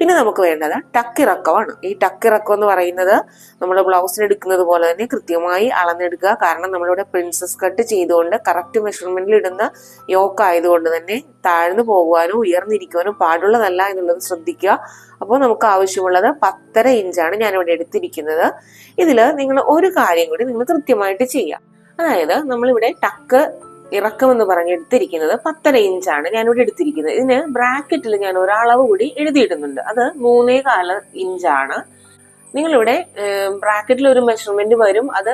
S1: പിന്നെ നമുക്ക് വേണ്ടത് ടക്കിറക്കമാണ്. ഈ ടക്കിറക്കം എന്ന് പറയുന്നത് നമ്മൾ ബ്ലൗസിന് എടുക്കുന്നത് പോലെ തന്നെ കൃത്യമായി അളന്നെടുക്കുക. കാരണം നമ്മളിവിടെ പ്രിൻസസ് കട്ട് ചെയ്തുകൊണ്ട് കറക്റ്റ് മെഷർമെന്റിൽ ഇടുന്ന യോക്ക് ആയതുകൊണ്ട് തന്നെ താഴ്ന്നു പോകുവാനോ ഉയർന്നിരിക്കുവാനോ പാടുള്ളതല്ല എന്നുള്ളത് ശ്രദ്ധിക്കുക. അപ്പോൾ നമുക്ക് ആവശ്യമുള്ളത് പത്തര ഇഞ്ചാണ് ഞാനിവിടെ എടുത്തിരിക്കുന്നത്. ഇതിൽ നിങ്ങൾ ഒരു കാര്യം കൂടി നിങ്ങൾ കൃത്യമായിട്ട് ചെയ്യുക. അതായത് നമ്മളിവിടെ ടക്ക് ഇറക്കം എന്ന് പറഞ്ഞ് എടുത്തിരിക്കുന്നത് പത്തര ഇഞ്ചാണ് ഞാനിവിടെ എടുത്തിരിക്കുന്നത്. ഇതിന് ബ്രാക്കറ്റിൽ ഞാൻ ഒരളവ് കൂടി എഴുതിയിടുന്നുണ്ട്. അത് മൂന്നേ കാല ഇഞ്ചാണ്. നിങ്ങളിവിടെ ബ്രാക്കറ്റിൽ ഒരു മെഷർമെന്റ് വരും. അത്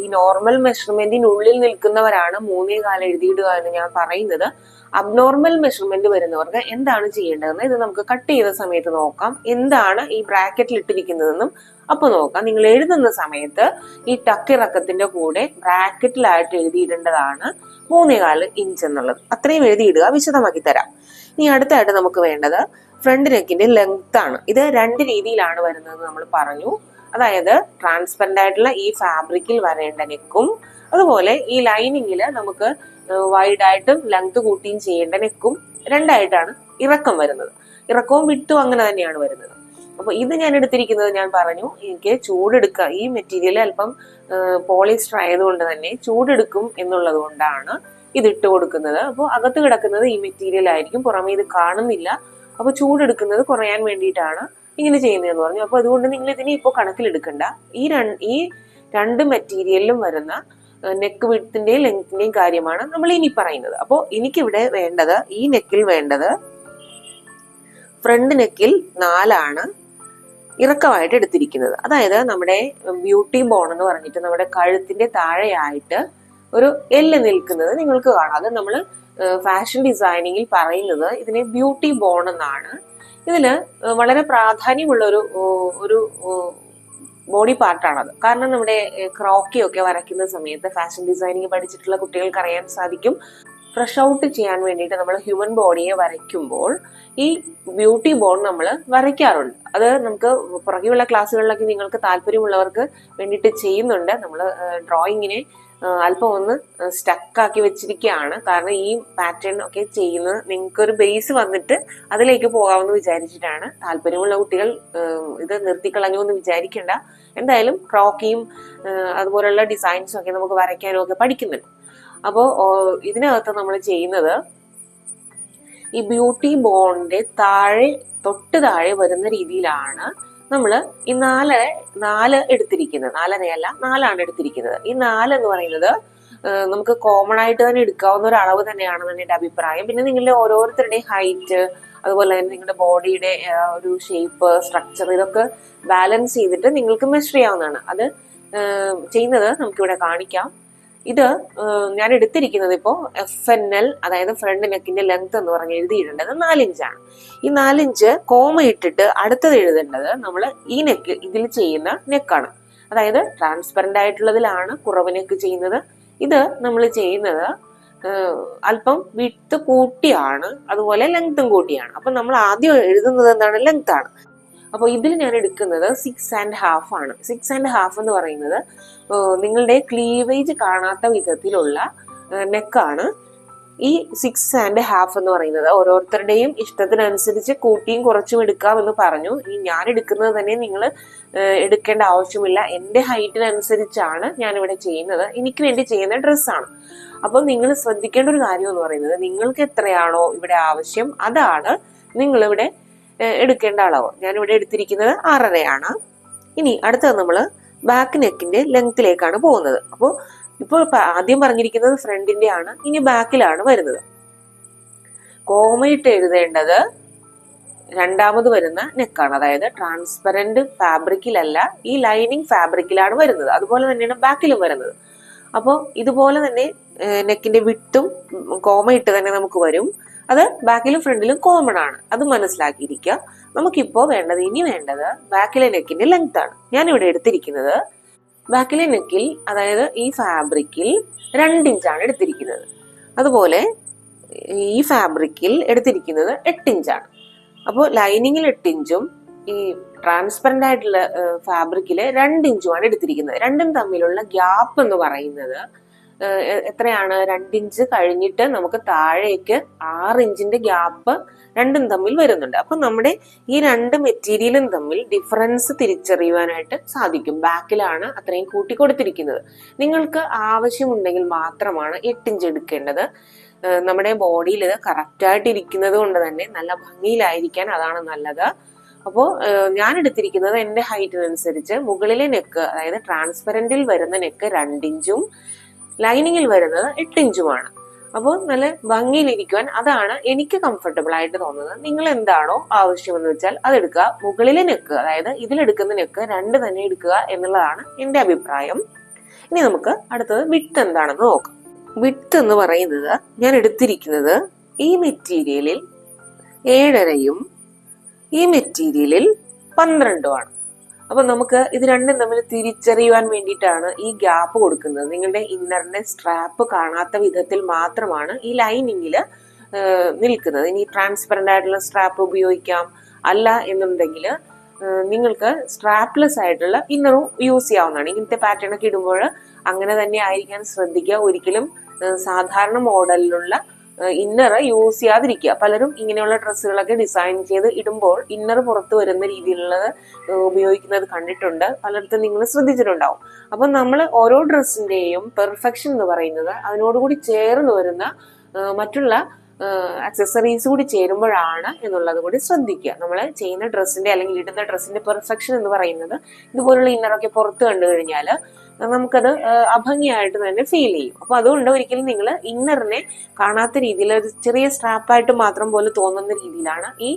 S1: ഈ നോർമൽ മെഷർമെന്റിനുള്ളിൽ നിൽക്കുന്നവരാണ് മൂന്നേ കാലം എഴുതിയിടുക എന്ന് ഞാൻ പറയുന്നത്. അബ്നോർമൽ മെഷർമെന്റ് വരുന്നവർക്ക് എന്താണ് ചെയ്യേണ്ടതെന്ന് ഇത് നമുക്ക് കട്ട് ചെയ്ത സമയത്ത് നോക്കാം. എന്താണ് ഈ ബ്രാക്കറ്റിൽ ഇട്ടിരിക്കുന്നതെന്നും അപ്പൊ നോക്കാം. നിങ്ങൾ എഴുതുന്ന സമയത്ത് ഈ ടക്കിറക്കത്തിന്റെ കൂടെ ബ്രാക്കറ്റിലായിട്ട് എഴുതിയിടേണ്ടതാണ്. മൂന്നേകാൽ ഇഞ്ച് എന്നുള്ളത്. അത്രയും എഴുതിയിടുക വിശദമാക്കി തരാം. ഇനി അടുത്തായിട്ട് നമുക്ക് വേണ്ടത് ഫ്രണ്ട് നെക്കിന്റെ ലെങ്ത് ആണ്. ഇത് രണ്ട് രീതിയിലാണ് വരുന്നത് നമ്മൾ പറഞ്ഞു. അതായത് ട്രാൻസ്പെറന്റ് ആയിട്ടുള്ള ഈ ഫാബ്രിക്കിൽ വരേണ്ട നെക്കും അതുപോലെ ഈ ലൈനിങ്ങിൽ നമുക്ക് വൈഡായിട്ടും ലെങ്ത് കൂട്ടിയും ചെയ്യേണ്ട നെക്കും രണ്ടായിട്ടാണ് ഇറക്കം വരുന്നത്. ഇറക്കവും വിട്ടും അങ്ങനെ തന്നെയാണ് വരുന്നത്. അപ്പൊ ഇത് ഞാൻ എടുത്തിരിക്കുന്നത് ഞാൻ പറഞ്ഞു എനിക്ക് ചൂടെടുക്കുക ഈ മെറ്റീരിയൽ അല്പം പോളിസ്റ്റർ ആയതുകൊണ്ട് തന്നെ ചൂടെടുക്കും എന്നുള്ളത് കൊണ്ടാണ് ഇത് ഇട്ട് കൊടുക്കുന്നത്. അപ്പോൾ അകത്ത് കിടക്കുന്നത് ഈ മെറ്റീരിയൽ ആയിരിക്കും. പുറമേ ഇത് കാണുന്നില്ല. അപ്പൊ ചൂടെടുക്കുന്നത് കുറയാൻ വേണ്ടിയിട്ടാണ് ഇങ്ങനെ ചെയ്യുന്നതെന്ന് പറഞ്ഞു. അപ്പൊ അതുകൊണ്ട് നിങ്ങൾ ഇതിനെ ഇപ്പോൾ കണക്കിലെടുക്കണ്ട. ഈ രണ്ട് ഈ രണ്ട് മെറ്റീരിയലിലും വരുന്ന നെക്ക് വിഡ്ത്തിന്റെയും ലെങ്ത്തിന്റെയും കാര്യമാണ് നമ്മൾ ഇനി പറയുന്നത്. അപ്പോൾ എനിക്കിവിടെ വേണ്ടത് ഈ നെക്കിൽ വേണ്ടത് ഫ്രണ്ട് നെക്കിൽ നാലാണ്. ഇറക്കമായിട്ട് എടുത്തിരിക്കുന്നത്. അതായത് നമ്മുടെ ബ്യൂട്ടി ബോൺ എന്ന് പറഞ്ഞിട്ട് നമ്മുടെ കഴുത്തിന്റെ താഴെയായിട്ട് ഒരു എല്ല് നിൽക്കുന്നത് നിങ്ങൾക്ക് കാണാം. അത് നമ്മൾ ഫാഷൻ ഡിസൈനിങ്ങിൽ പറയുന്നത് ഇതിനെ ബ്യൂട്ടി ബോൺ എന്നാണ്. ഇതിൽ വളരെ പ്രാധാന്യമുള്ള ഒരു ഒരു ബോഡി പാർട്ടാണത് കാരണം നമ്മുടെ ക്രോക്കിയൊക്കെ വരയ്ക്കുന്ന സമയത്ത് ഫാഷൻ ഡിസൈനിങ് പഠിച്ചിട്ടുള്ള കുട്ടികൾക്ക് അറിയാൻ സാധിക്കും. ഫ്രഷ് ഔട്ട് ചെയ്യാൻ വേണ്ടിയിട്ട് നമ്മൾ ഹ്യൂമൻ ബോഡിയെ വരയ്ക്കുമ്പോൾ ഈ ബ്യൂട്ടി ബോൺ നമ്മൾ വരയ്ക്കാറുണ്ട്. അത് നമുക്ക് പുറകെയുള്ള ക്ലാസ്സുകളിലൊക്കെ നിങ്ങൾക്ക് താല്പര്യമുള്ളവർക്ക് വേണ്ടിയിട്ട് ചെയ്യുന്നുണ്ട്. നമ്മൾ ഡ്രോയിങ്ങിനെ അല്പം ഒന്ന് സ്റ്റക്കാക്കി വെച്ചിരിക്കുകയാണ്. കാരണം ഈ പാറ്റേൺ ഒക്കെ ചെയ്യുന്നത് നിങ്ങൾക്ക് ഒരു ബേസ് വന്നിട്ട് അതിലേക്ക് പോകാമെന്ന് വിചാരിച്ചിട്ടാണ് താല്പര്യമുള്ള കുട്ടികൾ ഇത് നിർത്തിക്കളഞ്ഞു എന്ന് വിചാരിക്കേണ്ട. എന്തായാലും ക്രോക്കിയും അതുപോലുള്ള ഡിസൈൻസും ഒക്കെ നമുക്ക് വരയ്ക്കാനും ഒക്കെ പഠിക്കുന്നുണ്ട്. അപ്പോൾ ഇതിനകത്ത് നമ്മൾ ചെയ്യുന്നത് ഈ ബ്യൂട്ടി ബോണിന്റെ താഴെ തൊട്ട് താഴെ വരുന്ന രീതിയിലാണ് നമ്മൾ ഈ നാല് നാല് എടുത്തിരിക്കുന്നത്. നാലരയല്ല നാലാണ് എടുത്തിരിക്കുന്നത്. ഈ നാല് എന്ന് പറയുന്നത് നമുക്ക് കോമൺ ആയിട്ട് തന്നെ എടുക്കാവുന്ന ഒരു അളവ് തന്നെയാണെന്ന് എന്റെ അഭിപ്രായം. പിന്നെ നിങ്ങളുടെ ഓരോരുത്തരുടെയും ഹൈറ്റ് അതുപോലെ തന്നെ നിങ്ങളുടെ ബോഡിയുടെ ഒരു ഷേപ്പ് സ്ട്രക്ചർ ഇതൊക്കെ ബാലൻസ് ചെയ്തിട്ട് നിങ്ങൾക്ക് മെഷർ ചെയ്യാവുന്നതാണ്. അത് ചെയ്യുന്നത് നമുക്കിവിടെ കാണിക്കാം. ഇത് ഞാൻ എടുത്തിരിക്കുന്നത് ഇപ്പോൾ എഫ് എൻ എൽ അതായത് ഫ്രണ്ട് നെക്കിന്റെ ലെങ്ത് എന്ന് പറഞ്ഞ് എഴുതിയിടേണ്ടത് നാലിഞ്ചാണ്. ഈ നാലിഞ്ച് കോമ ഇട്ടിട്ട് അടുത്തത് എഴുതേണ്ടത് നമ്മൾ ഈ നെക്ക് ഇതിൽ ചെയ്യുന്ന നെക്കാണ് അതായത് ട്രാൻസ്പെറന്റ് ആയിട്ടുള്ളതിലാണ് കുറവ് നെക്ക് ചെയ്യുന്നത്. ഇത് നമ്മൾ ചെയ്യുന്നത് അല്പം വിട്ട് കൂട്ടിയാണ് അതുപോലെ ലെങ്ത്തും കൂട്ടിയാണ്. അപ്പം നമ്മൾ ആദ്യം എഴുതുന്നത് എന്താണ്? ലെങ്ത് ആണ്. അപ്പോൾ ഇതിൽ ഞാൻ എടുക്കുന്നത് സിക്സ് ആൻഡ് ഹാഫ് ആണ്. സിക്സ് ആൻഡ് ഹാഫ് എന്ന് പറയുന്നത് നിങ്ങളുടെ ക്ലീവേജ് കാണാത്ത വിധത്തിലുള്ള നെക്കാണ് ഈ സിക്സ് ആൻഡ് ഹാഫ് എന്ന് പറയുന്നത് ഓരോരുത്തരുടെയും ഇഷ്ടത്തിനനുസരിച്ച് കൂട്ടിയും കുറച്ചും എടുക്കാം എന്ന് പറഞ്ഞു. ഈ ഞാൻ എടുക്കുന്നത് തന്നെ നിങ്ങൾ എടുക്കേണ്ട ആവശ്യമില്ല. എന്റെ ഹൈറ്റിനനുസരിച്ചാണ് ഞാനിവിടെ ചെയ്യുന്നത്. എനിക്ക് വേണ്ടി ചെയ്യുന്ന ഡ്രസ്സാണ് അപ്പോൾ നിങ്ങൾ ശ്രദ്ധിക്കേണ്ട ഒരു കാര്യം എന്ന് പറയുന്നത് നിങ്ങൾക്ക് എത്രയാണോ ഇവിടെ ആവശ്യം അതാണ് നിങ്ങളിവിടെ എടുക്കേണ്ട അളവ്. ഞാനിവിടെ എടുത്തിരിക്കുന്നത് ആറരയാണ്. ഇനി അടുത്തത് നമ്മൾ ബാക്ക് നെക്കിന്റെ ലെങ്ത്തിലേക്കാണ് പോകുന്നത്. അപ്പോൾ ഇപ്പോൾ ആദ്യം പറഞ്ഞിരിക്കുന്നത് ഫ്രണ്ടിന്റെ ആണ് ഇനി ബാക്കിലാണ് വരുന്നത്. കോമയിട്ട് എഴുതേണ്ടത് രണ്ടാമത് വരുന്ന നെക്കാണ് അതായത് ട്രാൻസ്പെറന്റ് ഫാബ്രിക്കിലല്ല ഈ ലൈനിങ് ഫാബ്രിക്കിലാണ് വരുന്നത്. അതുപോലെ തന്നെയാണ് ബാക്കിലും വരുന്നത്. അപ്പോൾ ഇതുപോലെ തന്നെ നെക്കിന്റെ വിട്ടും കോമയിട്ട് തന്നെ നമുക്ക് വരും. അത് ബാക്കിലും ഫ്രണ്ടിലും കോമൺ ആണ്. അത് മനസ്സിലാക്കിയിരിക്കുക. നമുക്കിപ്പോ വേണ്ടത് ഇനി വേണ്ടത് ബാക്കിലെ നെക്കിന്റെ ലെങ്ത് ആണ്. ഞാൻ ഇവിടെ എടുത്തിരിക്കുന്നത് ബാക്കിലെ നെക്കിൽ അതായത് ഈ ഫാബ്രിക്കിൽ രണ്ട് ഇഞ്ചാണ് എടുത്തിരിക്കുന്നത്. അതുപോലെ ഈ ഫാബ്രിക്കിൽ എടുത്തിരിക്കുന്നത് എട്ട് ഇഞ്ചാണ് അപ്പോൾ ലൈനിങ്ങിൽ എട്ട് ഇഞ്ചും ഈ ട്രാൻസ്പെറന്റ് ആയിട്ടുള്ള ഫാബ്രിക്കിൽ രണ്ട് ഇഞ്ചുമാണ് എടുത്തിരിക്കുന്നത്. രണ്ടും തമ്മിലുള്ള ഗ്യാപ്പ് എന്ന് പറയുന്നത് എത്രയാണ്? രണ്ടിഞ്ച് കഴിഞ്ഞിട്ട് നമുക്ക് താഴേക്ക് ആറ് ഇഞ്ചിന്റെ ഗ്യാപ്പ് രണ്ടും തമ്മിൽ വരുന്നുണ്ട്. അപ്പൊ നമ്മുടെ ഈ രണ്ട് മെറ്റീരിയലും തമ്മിൽ ഡിഫറൻസ് തിരിച്ചറിയുവാനായിട്ട് സാധിക്കും. ബാക്കിലാണ് അത്രയും കൂട്ടി കൊടുത്തിരിക്കുന്നത് നിങ്ങൾക്ക് ആവശ്യമുണ്ടെങ്കിൽ മാത്രമാണ് എട്ടിഞ്ച് എടുക്കേണ്ടത്. നമ്മുടെ ബോഡിയിൽ ഇത് കറക്റ്റായിട്ട് ഇരിക്കുന്നത് കൊണ്ട് തന്നെ നല്ല ഭംഗിയിലായിരിക്കാൻ അതാണ് നല്ലത്. അപ്പോൾ ഞാൻ എടുത്തിരിക്കുന്നത് എന്റെ ഹൈറ്റിനനുസരിച്ച് മുകളിലെ നെക്ക് അതായത് ട്രാൻസ്പെറന്റിൽ വരുന്ന നെക്ക് രണ്ടിഞ്ചും ലൈനിങ്ങിൽ വരുന്നത് എട്ട് ഇഞ്ചുമാണ്. അപ്പോൾ നല്ല ഭംഗിയിലിരിക്കുവാൻ അതാണ് എനിക്ക് കംഫർട്ടബിൾ ആയിട്ട് തോന്നുന്നത്. നിങ്ങൾ എന്താണോ ആവശ്യമെന്ന് വെച്ചാൽ അതെടുക്കുക മുകളിലെ നെക്ക് അതായത് ഇതിലെടുക്കുന്ന നെക്ക് രണ്ട് തന്നെ എടുക്കുക എന്നുള്ളതാണ് എന്റെ അഭിപ്രായം. ഇനി നമുക്ക് അടുത്തത് വിട്ട് എന്താണെന്ന് നോക്കാം. വിട്ട് എന്ന് പറയുന്നത് ഞാൻ എടുത്തിരിക്കുന്നത് ഈ മെറ്റീരിയലിൽ ഏഴരയും ഈ മെറ്റീരിയലിൽ പന്ത്രണ്ടുമാണ്. അപ്പൊ നമുക്ക് ഇത് രണ്ടും തമ്മിൽ തിരിച്ചറിയുവാൻ വേണ്ടിയിട്ടാണ് ഈ ഗ്യാപ്പ് കൊടുക്കുന്നത്. നിങ്ങളുടെ ഇന്നറിന്റെ സ്ട്രാപ്പ് കാണാത്ത വിധത്തിൽ മാത്രമാണ് ഈ ലൈനിങ്ങിൽ നിൽക്കുന്നത്. ഇനി ട്രാൻസ്പെറന്റ് ആയിട്ടുള്ള സ്ട്രാപ്പ് ഉപയോഗിക്കാം. അല്ല എന്നുണ്ടെങ്കിൽ നിങ്ങൾക്ക് സ്ട്രാപ്ലെസ് ആയിട്ടുള്ള ഇന്നറും യൂസ് ചെയ്യാവുന്നതാണ്. ഇങ്ങനത്തെ പാറ്റേൺ ഒക്കെ ഇടുമ്പോൾ അങ്ങനെ തന്നെ ആയിരിക്കാൻ ശ്രദ്ധിക്കുക. ഒരിക്കലും സാധാരണ മോഡലിലുള്ള ഇന്നർ യൂസ് ചെയ്യാതിരിക്കുക. പലരും ഇങ്ങനെയുള്ള ഡ്രസ്സുകളൊക്കെ ഡിസൈൻ ചെയ്ത് ഇടുമ്പോൾ ഇന്നർ പുറത്ത് വരുന്ന രീതിയിലുള്ളത് ഉപയോഗിക്കുന്നത് കണ്ടിട്ടുണ്ട്. പലയിടത്തും നിങ്ങൾ ശ്രദ്ധിച്ചിട്ടുണ്ടാവും. അപ്പം നമ്മൾ ഓരോ ഡ്രസ്സിന്റെയും പെർഫെക്ഷൻ എന്ന് പറയുന്നത് അതിനോടുകൂടി ചേർന്ന് വരുന്ന മറ്റുള്ള അക്സസറീസ് കൂടി ചേരുമ്പോഴാണ് എന്നുള്ളത് കൂടി ശ്രദ്ധിക്കുക. നമ്മൾ ചെയ്യുന്ന ഡ്രസ്സിന്റെ അല്ലെങ്കിൽ ഇടുന്ന ഡ്രസ്സിന്റെ പെർഫെക്ഷൻ എന്ന് പറയുന്നത് ഇതുപോലുള്ള ഇന്നറൊക്കെ പുറത്ത് കണ്ടു കഴിഞ്ഞാൽ നമുക്കത് അഭംഗിയായിട്ട് തന്നെ ഫീൽ ചെയ്യും. അപ്പൊ അതുകൊണ്ട് ഒരിക്കലും നിങ്ങൾ ഇന്നറിനെ കാണാത്ത രീതിയിൽ ഒരു ചെറിയ സ്ട്രാപ്പായിട്ട് മാത്രം പോലെ തോന്നുന്ന രീതിയിലാണ് ഈ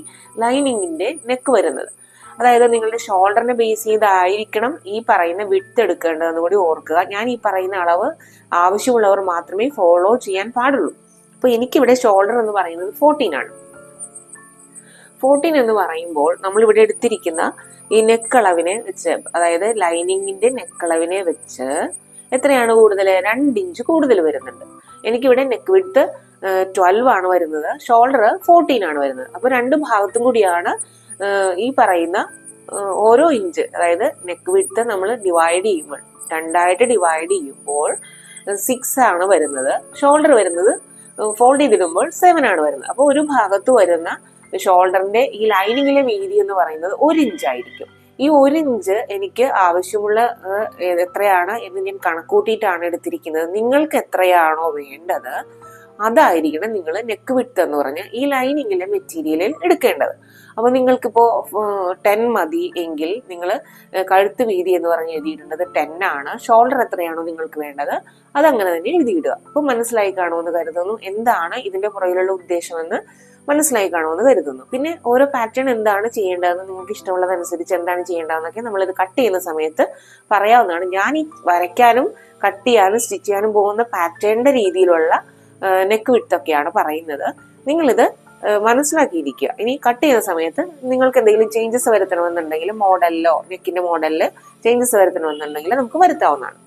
S1: ലൈനിങ്ങിന്റെ നെക്ക് വരുന്നത്. അതായത് നിങ്ങളുടെ ഷോൾഡറിനെ ബേസ് ചെയ്തായിരിക്കണം ഈ പറയുന്ന വിട്ട് എടുക്കേണ്ടതെന്ന് കൂടി ഓർക്കുക. ഞാൻ ഈ പറയുന്ന അളവ് ആവശ്യമുള്ളവർ മാത്രമേ ഫോളോ ചെയ്യാൻ പാടുള്ളൂ. അപ്പൊ എനിക്കിവിടെ ഷോൾഡർ എന്ന് പറയുന്നത് ഫോർട്ടീൻ ആണ്. ഫോർട്ടീൻ എന്ന് പറയുമ്പോൾ നമ്മൾ ഇവിടെ എടുത്തിരിക്കുന്ന ഈ നെക്കളവിനെ വെച്ച് അതായത് ലൈനിങ്ങിന്റെ നെക്കളവിനെ വെച്ച് എത്രയാണ് കൂടുതൽ രണ്ട് ഇഞ്ച് കൂടുതൽ വരുന്നുണ്ട്. എനിക്കിവിടെ നെക്ക് വിട്ട് ട്വൽവ് ആണ് വരുന്നത്. ഷോൾഡർ ഫോർട്ടീൻ ആണ് വരുന്നത്. അപ്പൊ രണ്ട് ഭാഗത്തും കൂടിയാണ് ഈ പറയുന്ന ഓരോ ഇഞ്ച് അതായത് നെക്ക് വിട്ട് നമ്മൾ ഡിവൈഡ് ചെയ്യുമ്പോൾ രണ്ടായിട്ട് ഡിവൈഡ് ചെയ്യുമ്പോൾ സിക്സ് ആണ് വരുന്നത്. ഷോൾഡർ വരുന്നത് ഫോൾഡ് ചെയ്തിടുമ്പോൾ സെവൻ ആണ് വരുന്നത്. അപ്പോൾ ഒരു ഭാഗത്ത് വരുന്ന ഷോൾഡറിന്റെ ഈ ലൈനിങ്ങിലെ വീതി എന്ന് പറയുന്നത് ഒരു ഇഞ്ചായിരിക്കും ഈ ഒരു ഇഞ്ച് എനിക്ക് ആവശ്യമുള്ള എത്രയാണ് എന്ന് ഞാൻ കണക്കൂട്ടിയിട്ടാണ് എടുത്തിരിക്കുന്നത്. നിങ്ങൾക്ക് എത്രയാണോ വേണ്ടത് അതായിരിക്കണം നിങ്ങൾ നെക്ക് വിട്ട് എന്ന് പറഞ്ഞ ഈ ലൈനിങ്ങിലെ മെറ്റീരിയലിൽ എടുക്കേണ്ടത്. അപ്പോൾ നിങ്ങൾക്കിപ്പോ ടെൻ മതി എങ്കിൽ നിങ്ങൾ കഴുത്ത് വീതി എന്ന് പറഞ്ഞ് എഴുതിയിടേണ്ടത് ടെൻ ആണ്. ഷോൾഡർ എത്രയാണോ നിങ്ങൾക്ക് വേണ്ടത് അതങ്ങനെ തന്നെ എഴുതിയിടുക. അപ്പോൾ മനസ്സിലായി കാണുമെന്ന് കരുതുന്നു. എന്താണ് ഇതിന്റെ പുറകിലുള്ള ഉദ്ദേശമെന്ന് മനസ്സിലായി കാണുമെന്ന് കരുതുന്നു. പിന്നെ ഓരോ പാറ്റേൺ എന്താണ് ചെയ്യേണ്ടതെന്ന് നിങ്ങൾക്ക് ഇഷ്ടമുള്ളതനുസരിച്ച് എന്താണ് ചെയ്യേണ്ടതെന്നൊക്കെ നമ്മളിത് കട്ട് ചെയ്യുന്ന സമയത്ത് പറയാവുന്നതാണ്. ഞാൻ ഈ വരയ്ക്കാനും കട്ട് ചെയ്യാനും സ്റ്റിച്ച് ചെയ്യാനും പോകുന്ന പാറ്റേണിന്റെ രീതിയിലുള്ള നെക്ക് വിട്ടൊക്കെയാണ് പറയുന്നത്. നിങ്ങളിത് മനസ്സിലാക്കിയിരിക്കുക. ഇനി കട്ട് ചെയ്യുന്ന സമയത്ത് നിങ്ങൾക്ക് എന്തെങ്കിലും ചേഞ്ചസ് വരുത്തണമെന്നുണ്ടെങ്കിൽ മോഡലിലോ നെക്കിന്റെ മോഡലിൽ ചേഞ്ചസ് വരുത്തണമെന്നുണ്ടെങ്കിൽ നമുക്ക് വരുത്താവുന്നതാണ്.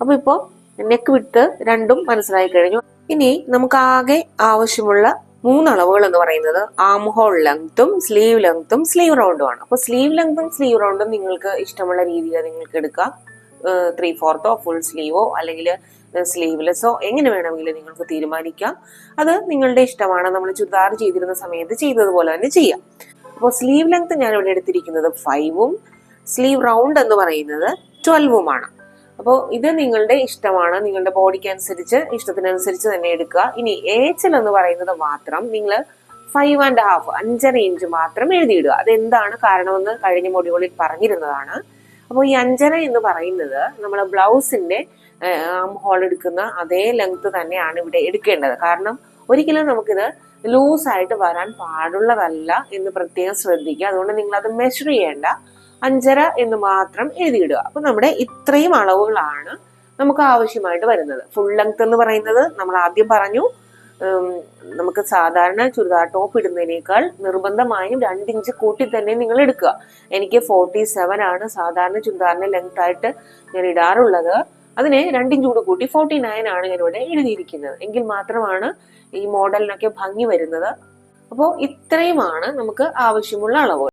S1: അപ്പൊ ഇപ്പോൾ നെക്ക് വിട്ട് രണ്ടും മനസ്സിലായി കഴിഞ്ഞു. ഇനി നമുക്ക് ആകെ ആവശ്യമുള്ള മൂന്ന് അളവുകൾ എന്ന് പറയുന്നത് ആം ഹോൾ ലെങ്ത്തും സ്ലീവ് ലെങ്ത്തും സ്ലീവ് റൗണ്ടും ആണ്. അപ്പോൾ സ്ലീവ് ലെങ്ത്തും സ്ലീവ് റൗണ്ടും നിങ്ങൾക്ക് ഇഷ്ടമുള്ള രീതിയിൽ നിങ്ങൾക്ക് എടുക്കാം. ത്രീ ഫോർത്തോ ഫുൾ സ്ലീവോ അല്ലെങ്കിൽ സ്ലീവ്ലെസ്സോ എങ്ങനെ വേണമെങ്കിലും നിങ്ങൾക്ക് തീരുമാനിക്കാം. അത് നിങ്ങളുടെ ഇഷ്ടമാണ്. നമ്മൾ ചുരിദാർ ചെയ്തിരുന്ന സമയത്ത് ചെയ്തതുപോലെ തന്നെ ചെയ്യാം. അപ്പോൾ സ്ലീവ് ലെങ്ത് ഞാൻ ഇവിടെ എടുത്തിരിക്കുന്നത് ഫൈവും സ്ലീവ് റൗണ്ട് എന്ന് പറയുന്നത് ട്വൽവുമാണ് അപ്പോൾ ഇത് നിങ്ങളുടെ ഇഷ്ടമാണ്. നിങ്ങളുടെ ബോഡിക്ക് അനുസരിച്ച് ഇഷ്ടത്തിനനുസരിച്ച് തന്നെ എടുക്കുക. ഇനി ഏച്ചൽ എന്ന് പറയുന്നത് മാത്രം നിങ്ങൾ ഫൈവ് ആൻഡ് ഹാഫ് അഞ്ചര ഇഞ്ച് മാത്രം എഴുതിയിടുക. അതെന്താണ് കാരണമെന്ന് കഴിഞ്ഞ മൊഡ്യൂളിൽ പറഞ്ഞിരുന്നതാണ്. അപ്പോൾ ഈ അഞ്ചര എന്ന് പറയുന്നത് നമ്മൾ ബ്ലൗസിന്റെ ആം ഹോൾ എടുക്കുന്ന അതേ ലെങ്ത് തന്നെയാണ് ഇവിടെ എടുക്കേണ്ടത്. കാരണം ഒരിക്കലും നമുക്കിത് ലൂസായിട്ട് വരാൻ പാടുള്ളതല്ല എന്ന് പ്രത്യേകം ശ്രദ്ധിക്കുക. അതുകൊണ്ട് നിങ്ങൾ അത് മെഷർ ചെയ്യേണ്ട. അഞ്ചര എന്ന് മാത്രം എഴുതിയിടുക. അപ്പൊ നമ്മുടെ ഇത്രയും അളവുകളാണ് നമുക്ക് ആവശ്യമായിട്ട് വരുന്നത്. ഫുൾ ലെങ്ത് എന്ന് പറയുന്നത് നമ്മൾ ആദ്യം പറഞ്ഞു. നമുക്ക് സാധാരണ ചുരിദാർ ടോപ്പ് ഇടുന്നതിനേക്കാൾ നിർബന്ധമായും രണ്ട് ഇഞ്ച് കൂട്ടി തന്നെ നിങ്ങൾ എടുക്കുക. എനിക്ക് ഫോർട്ടി സെവൻ ആണ് സാധാരണ ചുരിദാറിന്റെ ലെങ്ത് ആയിട്ട് ഞാൻ ഇടാറുള്ളത്. അതിനെ രണ്ടിഞ്ച് കൂടി കൂട്ടി ഫോർട്ടി നയൻ ആണ് ഞാൻ ഇവിടെ എഴുതിയിരിക്കുന്നത്. എങ്കിൽ മാത്രമാണ് ഈ മോഡലിനൊക്കെ ഭംഗി വരുന്നത്. അപ്പോൾ ഇത്രയുമാണ് നമുക്ക് ആവശ്യമുള്ള അളവ്